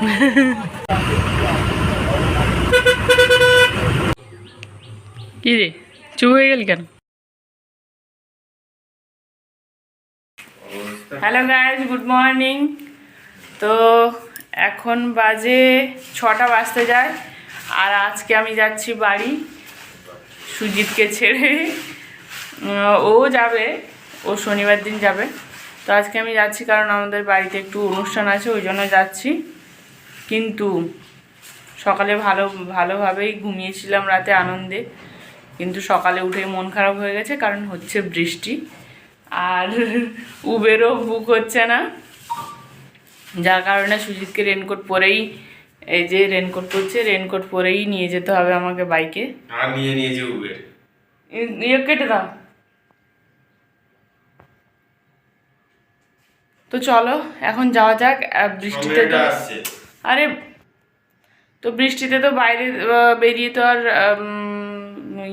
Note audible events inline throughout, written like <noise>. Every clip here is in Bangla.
<laughs> কি রে হয়ে গেল কেন? হ্যালো গাইজ গুড মর্নিং তো এখন বাজে ছটা বাজতে যায়, আর আজকে আমি যাচ্ছি বাড়ি সুজিতকে ছেড়ে। ও যাবে, ও শনিবার দিন যাবে। তো আজকে আমি যাচ্ছি কারণ আমাদের বাড়িতে একটু অনুষ্ঠান আছে, ওই জন্য যাচ্ছি। কিন্তু সকালে ভালো ভালোভাবেই ঘুমিয়েছিলাম রাতে আনন্দে। কিন্তু সকালে উঠে মন খারাপ হয়ে গেছে কারণ হচ্ছে বৃষ্টি। আর উবেরও বুক হচ্ছে না। যার কারণে সুজিতকে রেনকোট পরেই এই যে রেনকোট পরছে রেনকোট পরেই নিয়ে যেতে হবে আমাকে বাইকে আর নিয়ে নিয়েছে উবের। ইয়ে কেটে দাও। তো চলো এখন যাওয়া যাক বৃষ্টিতে আসছে। আরে, তো বৃষ্টিতে তো বাইরে বেরিয়ে তো আর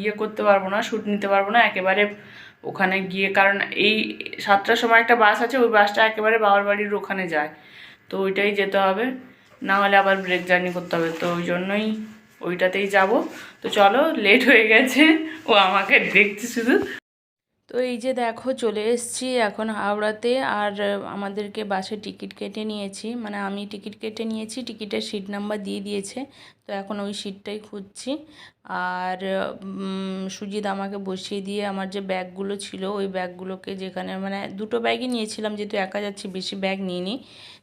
ইয়ে করতে পারব না শ্যুট নিতে পারব না, একেবারে ওখানে গিয়ে, কারণ এই সাতটার সময় একটা বাস আছে, ওই বাসটা একেবারে বাবার বাড়ির ওখানে যায়। তো ওইটাই যেতে হবে, না হলে আবার ব্রেক জার্নি করতে হবে, তো ওই জন্যই ওইটাতেই যাব। তো চলো লেট হয়ে গেছে, ও আমাকে দেখছে শুধু। তো এই যে দেখো চলে এসেছি এখন হাওড়াতে, আর আমাদেরকে বাসে টিকিট কেটে নিয়েছি। মানে আমি টিকিট কেটে নিয়েছি, টিকিটের সিট নাম্বার দিয়ে দিয়েছে। তো এখন ওই সিটটাই খুঁজছি। আর সুজিত আমাকে বসিয়ে দিয়ে আমার যে ব্যাগগুলো ছিল, ওই ব্যাগগুলোকে যেখানে মানে দুটো ব্যাগই নিয়েছিলাম, যেহেতু একা যাচ্ছি, বেশি ব্যাগ নিইনি।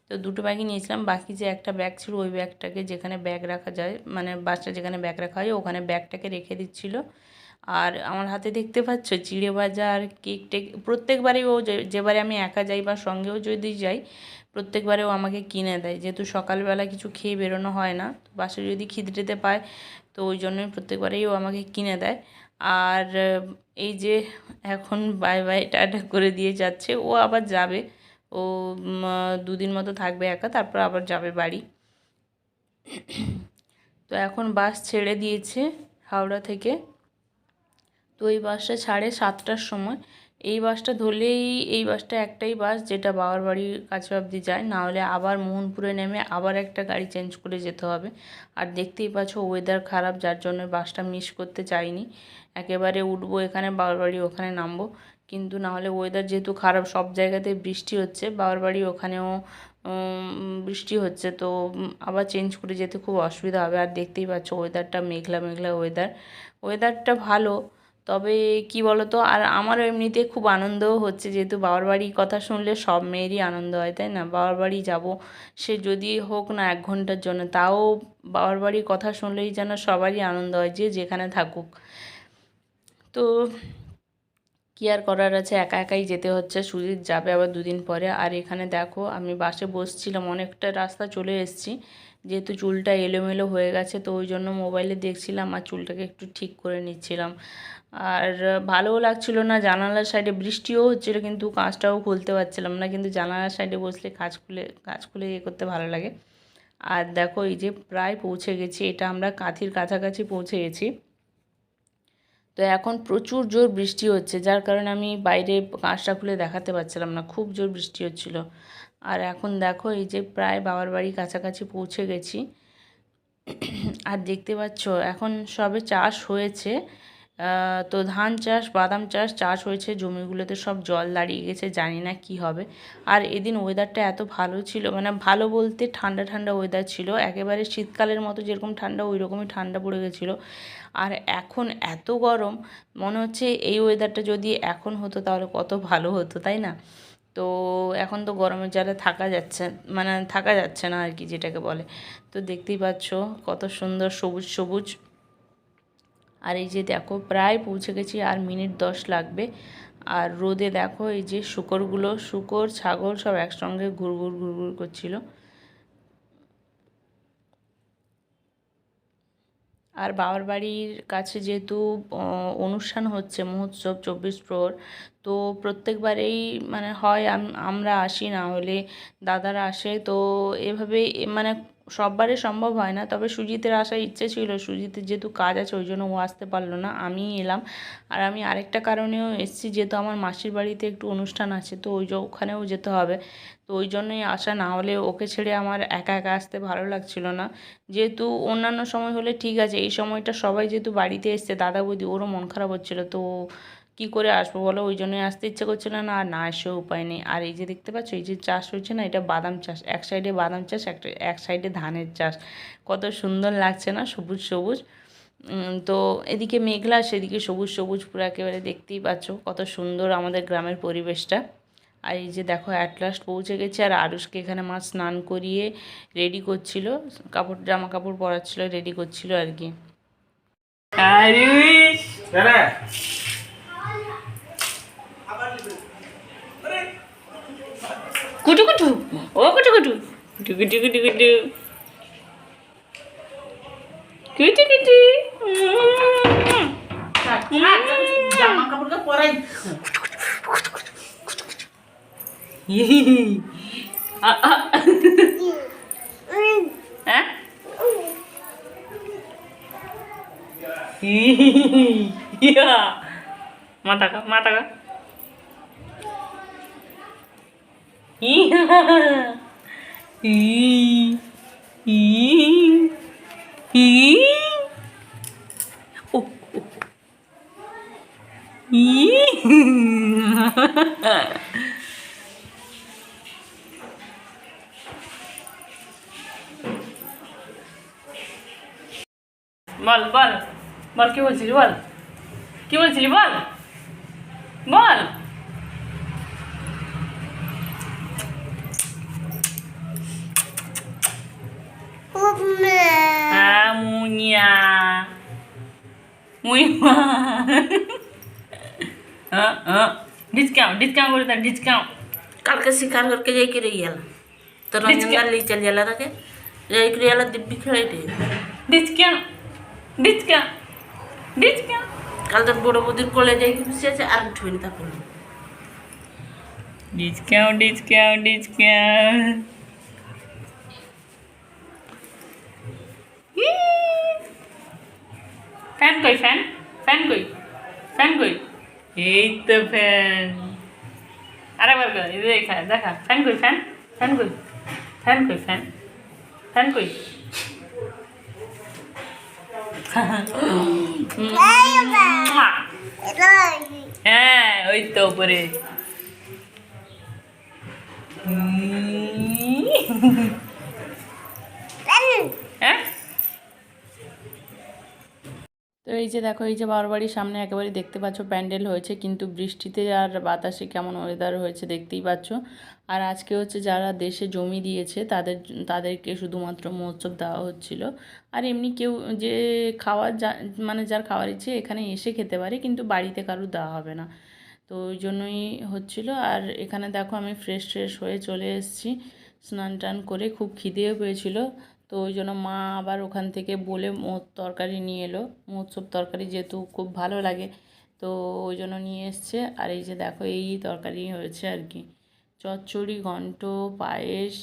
তো দুটো ব্যাগই নিয়েছিলাম, বাকি যে একটা ব্যাগ ছিল, ওই ব্যাগটাকে যেখানে ব্যাগ রাখা যায় মানে বাসটা যেখানে ব্যাগ রাখা হয়, ওখানে ব্যাগটাকে রেখে দিচ্ছিল। আর আমার হাতে দেখতে পাচ্ছ চিড়ে ভাজা আর কেক টেক, প্রত্যেকবারই ও যেবারে আমি একা যাই বা সঙ্গেও যদি যাই, প্রত্যেকবারে ও আমাকে কিনে দেয়। যেহেতু সকালবেলা কিছু খেয়ে বেরোনো হয় না, তো বাসে যদি খিদড়িতে পায়, তো ওই জন্যই প্রত্যেকবারেই ও আমাকে কিনে দেয়। আর এই যে এখন বাই বাই টাটা করে দিয়ে যাচ্ছে, ও আবার যাবে। ও দুদিন মতো থাকবে একা, তারপর আবার যাবে বাড়ি। তো এখন বাস ছেড়ে দিয়েছে হাওড়া থেকে। তো এই বাসটা ছাড়ে সাতটার সময়। এই বাসটা ধরলেই এই বাসটা একটাই বাস যেটা বাবার বাড়ির কাছে অবধি যায়। না হলে আবার মোহনপুরে নেমে আবার একটা গাড়ি চেঞ্জ করে যেতে হবে। আর দেখতেই পাচ্ছ ওয়েদার খারাপ, যার জন্য বাসটা মিস করতে চাইনি। একেবারে উঠবো এখানে বাবার বাড়ি ওখানে নামবো। কিন্তু না হলে ওয়েদার যেহেতু খারাপ, সব জায়গাতেই বৃষ্টি হচ্ছে। বাবার বাড়ি ওখানেও বৃষ্টি হচ্ছে। তো আবার চেঞ্জ করে যেতে খুব অসুবিধা হবে। আর দেখতেই পাচ্ছ ওয়েদারটা মেঘলা মেঘলা ওয়েদার ওয়েদারটা ভালো। তবে কি বলতো, আর আমার এমনিতে খুব আনন্দও হচ্ছে যেহেতু বাবার বাড়ির কথা শুনলে সব মেয়েরই আনন্দ হয়, তাই না? বাবার বাড়ি যাব, সে যদি হোক না এক ঘণ্টার জন্য, তাও বাবার বাড়ির কথা শুনলেই যেন সবারই আনন্দ হয় যে যেখানে থাকুক। তো কি আর করার আছে? একা একাই যেতে হচ্ছে, সুজিত যাবে আবার দুদিন পরে। আর এখানে দেখো, আমি বাসে বসছিলাম, অনেকটা রাস্তা চলে এসেছি, যেহেতু চুলটা এলোমেলো হয়ে গেছে, তো ওই জন্য মোবাইলে দেখছিলাম আর চুলটাকে একটু ঠিক করে নিচ্ছিলাম। আর ভালোও লাগছিল না, জানালার সাইডে বৃষ্টিও হচ্ছিল, কিন্তু কাঁচটাও খুলতে পারছিলাম না, কিন্তু জানালার সাইডে বসলে কাঁচ খুলে কাঁচ খুলে ইয়ে করতে ভালো লাগে। আর দেখো এই যে প্রায় পৌঁছে গেছি, এটা আমরা কাঁথির কাছাকাছি পৌঁছে গেছি তো এখন প্রচুর জোর বৃষ্টি হচ্ছে, যার কারণে আমি বাইরে কাঁচটা খুলে দেখাতে পারছিলাম না, খুব জোর বৃষ্টি হচ্ছিল। আর এখন দেখো এই যে প্রায় বাবার বাড়ি কাছাকাছি পৌঁছে গেছি। আর দেখতে পাচ্ছ, এখন সবে চাষ হয়েছে। তো ধান চাষ, বাদাম চাষ চাষ হয়েছে, জমিগুলোতে সব জল দাঁড়িয়ে গেছে, জানি না কি হবে। আর এদিন ওয়েদারটা এত ভালো ছিল মানে ভালো বলতে ঠান্ডা ঠান্ডা ওয়েদার ছিল, একেবারে শীতকালের মতো যেরকম ঠান্ডা ওই রকমই ঠান্ডা পড়ে গেছিল। আর এখন এত গরম, মনে হচ্ছে এই ওয়েদারটা যদি এখন হতো তাহলে কত ভালো হতো, তাই না? তো এখন তো গরমের জ্বালা থাকা যাচ্ছে মানে থাকা যাচ্ছে না আর কি যেটাকে বলে। তো দেখতেই পাচ্ছ কত সুন্দর সবুজ সবুজ আর এই যে দেখো, প্রায় পৌঁছে গেছি আর মিনিট দশ লাগবে। আর রোদে দেখো, এই যে শুকরগুলো, শুকর, ছাগল সব একসঙ্গে ঘুরঘুর ঘুরঘুর করছিল। আর বাবার বাড়ির কাছে যেহেতু অনুষ্ঠান হচ্ছে, মহোৎসব চব্বিশ প্রহর, তো প্রত্যেকবারেই মানে হয় আমরা আসি, না হলে দাদারা আসে। তো এভাবে মানে সববারে সম্ভব হয় না। তবে সুজিতের আসার ইচ্ছে ছিল। সুজিতের যেহেতু কাজ আছে, ওই জন্য ও আসতে পারল না। আমিই এলাম। আর আমি আরেকটা কারণেও এসেছি, যেহেতু আমার মাসির বাড়িতে একটু অনুষ্ঠান আছে, তো ওই ওখানেও যেতে হবে। তো ওই জন্যই আসা না হলে ওকে ছেড়ে আমার একা একা আসতে ভালো লাগছিল না। যেহেতু অন্যান্য সময় হলে ঠিক আছে, এই সময়টা সবাই যেহেতু বাড়িতে এসছে, দাদা বৌদি, ওরও মন খারাপ হচ্ছিল। তো কি করে আসব বলো? ওই জন্যই আসতে ইচ্ছে করছিল না, আর না এসেও উপায় নেই। আর এই যে দেখতে পাচ্ছ, এই যে চাষ হচ্ছে না, এটা বাদাম চাষ। এক সাইডে বাদাম চাষ, একটা, এক সাইডে ধানের চাষ। কত সুন্দর লাগছে না, সবুজ সবুজ। তো এদিকে মেঘলা, সেদিকে সবুজ সবুজ, পুরো একেবারে দেখতেই পাচ্ছ কত সুন্দর আমাদের গ্রামের পরিবেশটা। আর এই যে দেখো অ্যাট লাস্ট পৌঁছে গেছে, আর আরুষকে এখানে মা স্নান করিয়ে রেডি করছিল, কাপড়, জামা কাপড় পরাচ্ছিল রেডি করছিল আর কি। Aarush Kudu kudu. Oh kudu kudu. Kudu kudu kudu kudu. Kudu kudu. Jangan kabur hmm. ke koreng. Hihihi. Ah ah. ah, Hihihi. Hmm. Iya. Mata kak, mata kak. টাকা মা টাকা বল বল বল কি বলছিলি বল? কি বলছিলি বল? বল। মুনিয়া মুইমা হ্যাঁ হ্যাঁ ডিসকাউন্ট ডিসকাউন্ট করে দেন ডিসকাউন্ট কালকে শিকার করকে যাই করে গেলাম তো রঞ্জন লি চল গেলা তাকে যাই করে গেলা দিব্যি খেলাইতে ডিসকাউন্ট ডিসকাউন্ট ডিসকাউন্ট কাল তোর বড় বৌদির কোলে যাই বসে আর উঠবে না তারপর ডিসকাউন্ট ডিসকাউন্ট ডিসকাউন্ট ফ্যান কই ফ্যান ফ্যান কই? ফ্যান কই? এই তো ফ্যান আরেকবার যে দেখা দেখা। ফ্যান কই ফ্যান ফ্যান কই? ফ্যান কই ফ্যান ফ্যান কই? হ্যাঁ ওই তো উপরে। হ্যাঁ? তো এই যে দেখো, এই যে বারবাড়ির সামনে একেবারে দেখতে পাচ্ছ প্যান্ডেল হয়েছে, কিন্তু বৃষ্টিতে আর বাতাসে কেমন ওয়েদার হয়েছে দেখতেই পাচ্ছ। আর আজকে হচ্ছে যারা দেশে জমি দিয়েছে, তাদের, তাদেরকে শুধুমাত্র মহোৎসব দেওয়া হচ্ছিল। আর এমনি কেউ যে খাওয়ার যা মানে যার খাওয়ার ইচ্ছে এখানে এসে খেতে পারে, কিন্তু বাড়িতে কারু দেওয়া হবে না। তো ওই জন্যই হচ্ছিল। আর এখানে দেখো আমি ফ্রেশ ফ্রেশ হয়ে চলে এসেছি স্নান টান করে খুব খিদেও পেয়েছিল। তো ওই জন্য মা আবার ওখান থেকে বলে মোট তরকারি নিয়ে এলো। মহোৎসব তরকারি যেহেতু খুব ভালো লাগে, তো ওই জন্য নিয়ে এসছে। আর এই যে দেখো, এই তরকারি হয়েছে আর কি। চচ্চড়ি, ঘন্ট, পায়েস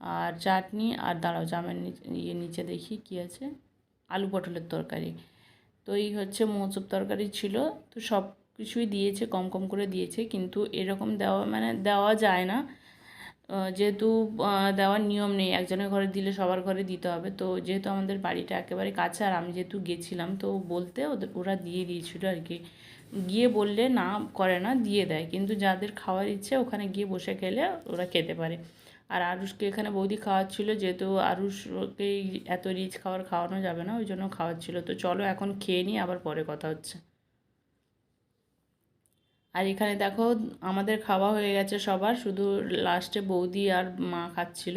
আর চাটনি আর দাঁড়াও, জামের ইয়ে নিচে দেখি কী আছে। আলু পটলের তরকারি। তো এই হচ্ছে মৌসুব তরকারি ছিল। তো সব কিছুই দিয়েছে, কম কম করে দিয়েছে। কিন্তু এরকম দেওয়া মানে দেওয়া যায় না। যেহেতু দেওয়ার নিয়ম নেই, একজনের ঘরে দিলে সবার ঘরে দিতে হবে। তো যেহেতু আমাদের বাড়িটা একেবারে কাছে, আর আমি যেহেতু গেছিলাম, তো বলতে ওদের, ওরা দিয়ে দিয়েছিল আর কি। গিয়ে বললে না, করে না, দিয়ে দেয়। কিন্তু যাদের খাওয়ার ইচ্ছে, ওখানে গিয়ে বসে খেলে ওরা খেতে পারে। আর আরুষকে এখানে বৌদি খাওয়াচ্ছিল, যেহেতু আরুষকে এত রিচ খাবার খাওয়ানো যাবে না, ওই জন্য খাওয়াচ্ছিল। তো চলো এখন খেয়ে নিই, আবার পরে কথা হচ্ছে। আর এখানে দেখো আমাদের খাওয়া হয়ে গেছে সবার, শুধু লাস্টে বৌদি আর মা খাচ্ছিল।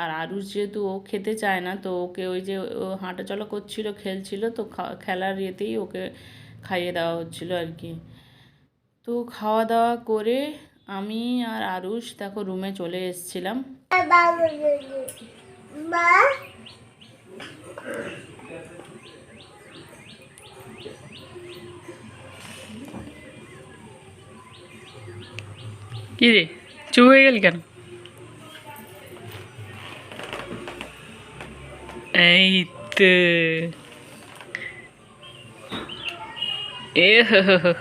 আর আরুষ যেহেতু ও খেতে চায় না, তো ওকে ওই যে ও হাঁটাচলা করছিল, খেলছিল, তো খেলার ইয়েতেই ওকে খাইয়ে দেওয়া হচ্ছিল আর কি। তো খাওয়া দাওয়া করে আমি আর আরুষ দেখো রুমে চলে এসেছিলাম। কি রে? চুপ হয়ে গেল কেন? এই তো। এ হো হো হো।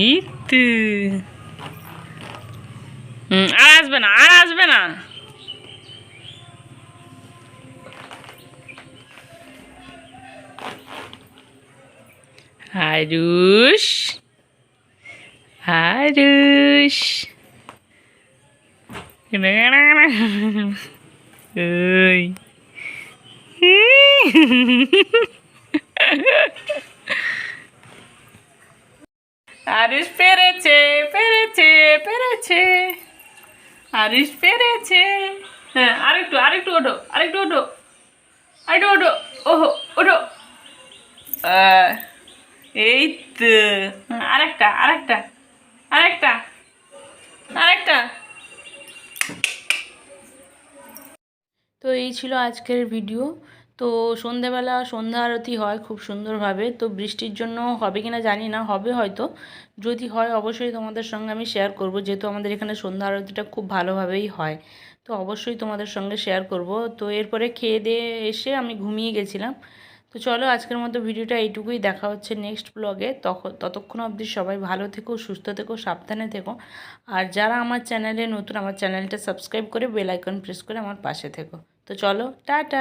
এই তো। হুম, আর আসবে না আর আসবে না। আরুষ আরুষ ওই আরিশ পেরেছে পেরেছে পেরেছে আরিশ পেরেছে হ্যাঁ আরেকটু আরেকটু ওঠো আরেকটু ওঠো আরেকটু ওঠো ওহো ওঠো এই তো আরেকটা আরেকটা এই ছিল আজকের ভিডিও তো সন্ধেবেলা সন্ধ্যা আরতি হয় খুব সুন্দরভাবে। তো বৃষ্টির জন্য হবে কি না জানি না, হবে হয়তো। যদি হয় অবশ্যই তোমাদের সঙ্গে আমি শেয়ার করব। যেহেতু আমাদের এখানে সন্ধ্যা আরতিটা খুব ভালোভাবেই হয়। তো অবশ্যই তোমাদের সঙ্গে শেয়ার করব। তো এরপরে খেয়ে দিয়ে এসে আমি ঘুমিয়ে গেছিলাম। তো চলো আজকের মতো ভিডিওটা এইটুকুই। দেখা হচ্ছে নেক্সট ব্লগে তখন ততক্ষণ অবধি সবাই ভালো থেকো, সুস্থ থেকো, সাবধানে থেকো। আর যারা আমার চ্যানেলে নতুন, আমার চ্যানেলটা সাবস্ক্রাইব করে বেল আইকন প্রেস করে আমার পাশে থেকো। তো চলো টাটা!